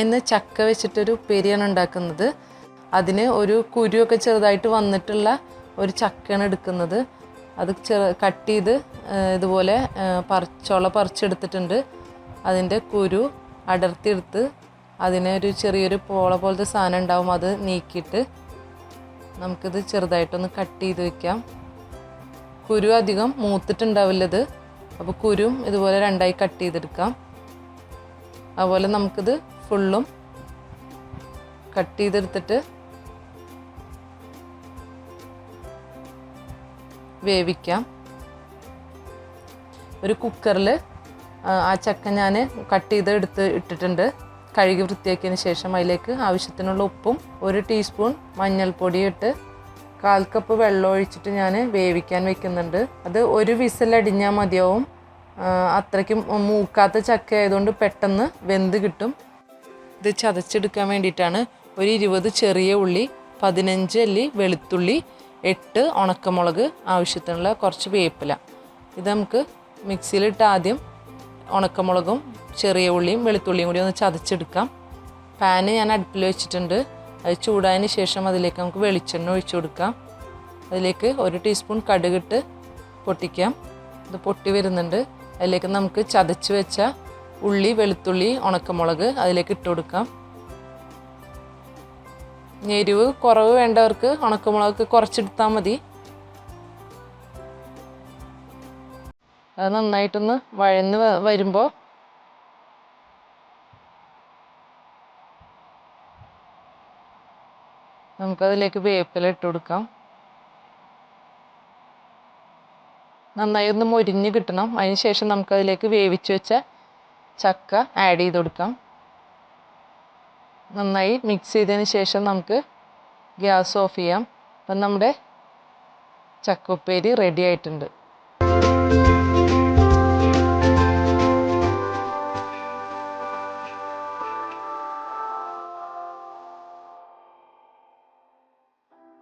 ഇന്ന് ചക്ക വെച്ചിട്ടൊരു ഉപ്പേരിയാണ് ഉണ്ടാക്കുന്നത്. അതിന് ഒരു കുരുവൊക്കെ ചെറുതായിട്ട് വന്നിട്ടുള്ള ഒരു ചക്കയാണ് എടുക്കുന്നത്. അത് ചെറു കട്ട് ചെയ്ത് ഇതുപോലെ പറിച്ചോള പറിച്ചെടുത്തിട്ടുണ്ട്. അതിന്റെ കുരു അടർത്തിയെടുത്ത് അതിനെ ഒരു ചെറിയൊരു പോള പോലത്തെ സാധനം ഉണ്ടാവും അത് നീക്കിയിട്ട് നമുക്കിത് ചെറുതായിട്ടൊന്ന് കട്ട് ചെയ്ത് വെക്കാം. കുരു അധികം മൂത്തിട്ടുണ്ടാവില്ലത് അപ്പോൾ കുരും ഇതുപോലെ രണ്ടായി കട്ട് ചെയ്തെടുക്കാം. അതുപോലെ നമുക്കിത് ഫുള്ളും കട്ട് ചെയ്തെടുത്തിട്ട് വേവിക്കാം. ഒരു കുക്കറിൽ ആ ചക്ക ഞാൻ കട്ട് ചെയ്ത് എടുത്ത് ഇട്ടിട്ടുണ്ട്. കഴുകി വൃത്തിയാക്കിയതിന് ശേഷം അതിലേക്ക് ആവശ്യത്തിനുള്ള ഉപ്പും ഒരു ടീസ്പൂൺ മഞ്ഞൾപ്പൊടിയും ഇട്ട് കാൽ കപ്പ് വെള്ളം ഒഴിച്ചിട്ട് ഞാൻ വേവിക്കാൻ വെക്കുന്നുണ്ട്. അത് ഒരു വിസിലടിഞ്ഞാൽ മതിയാവും. അത്രയ്ക്കും മൂക്കാത്ത ചക്ക ആയതുകൊണ്ട് പെട്ടെന്ന് വെന്ത് കിട്ടും. ഇത് ചതച്ചെടുക്കാൻ വേണ്ടിയിട്ടാണ് ഒരു ഇരുപത് ചെറിയ ഉള്ളി പതിനഞ്ച് അല്ലി വെളുത്തുള്ളി എട്ട് ഉണക്കമുളക് ആവശ്യത്തിനുള്ള കുറച്ച് വേപ്പില. ഇത് നമുക്ക് മിക്സിയിലിട്ട് ആദ്യം ഉണക്കമുളകും ചെറിയ ഉള്ളിയും വെളുത്തുള്ളിയും കൂടി ഒന്ന് ചതച്ചെടുക്കാം. പാന് ഞാൻ അടുപ്പിൽ വെച്ചിട്ടുണ്ട്. അത് ചൂടായതിന് ശേഷം അതിലേക്ക് നമുക്ക് വെളിച്ചെണ്ണ ഒഴിച്ചു കൊടുക്കാം. അതിലേക്ക് ഒരു ടീസ്പൂൺ കടുകിട്ട് പൊട്ടിക്കാം. ഇത് പൊട്ടി വരുന്നുണ്ട്. അതിലേക്ക് നമുക്ക് ചതച്ച് വെച്ച ഉള്ളി വെളുത്തുള്ളി ഉണക്കമുളക് അതിലേക്ക് ഇട്ട് കൊടുക്കാം. എരിവ് കുറവ് വേണ്ടവർക്ക് ഉണക്കമുളക് കുറച്ചെടുത്താൽ മതി. അത് നന്നായിട്ടൊന്ന് വഴന്ന് വരുമ്പോൾ നമുക്കതിലേക്ക് വേപ്പില ഇട്ട് കൊടുക്കാം. നന്നായി ഒന്ന് മൊരിഞ്ഞ് കിട്ടണം. അതിന് ശേഷം നമുക്കതിലേക്ക് വേവിച്ച് വെച്ച ചക്ക ആഡ് ചെയ്ത് കൊടുക്കാം. നന്നായി മിക്സ് ചെയ്തതിന് ശേഷം നമുക്ക് ഗ്യാസ് ഓഫ് ചെയ്യാം. അപ്പം നമ്മുടെ ചക്ക ഉപ്പേരി റെഡി ആയിട്ടുണ്ട്.